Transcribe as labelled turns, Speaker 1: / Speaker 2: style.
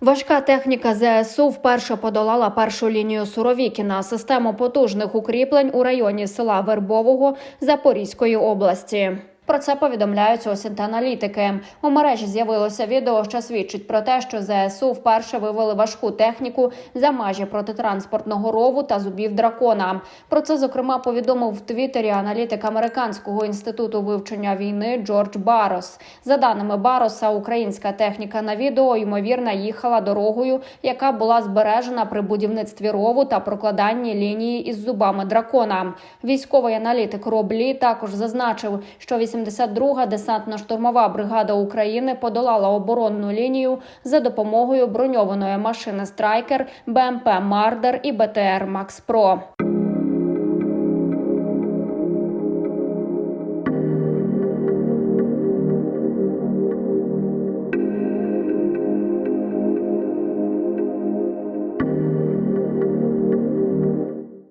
Speaker 1: Важка техніка ЗСУ вперше подолала першу лінію Суровікіна, систему потужних укріплень у районі села Вербового Запорізької області. Про це повідомляють осінт-аналітики. У мережі з'явилося відео, що свідчить про те, що ЗСУ вперше вивели важку техніку за межі протитранспортного рову та зубів дракона. Про це зокрема повідомив в Твіттері аналітик американського інституту вивчення війни Джордж Барос. За даними Бароса, українська техніка на відео ймовірно їхала дорогою, яка була збережена при будівництві рову та прокладанні лінії із зубами дракона. Військовий аналітик Роб Лі також зазначив, що 82-га десантно-штурмова бригада України подолала оборонну лінію за допомогою броньованої машини Страйкер, БМП Мардер і БТР Макс Про.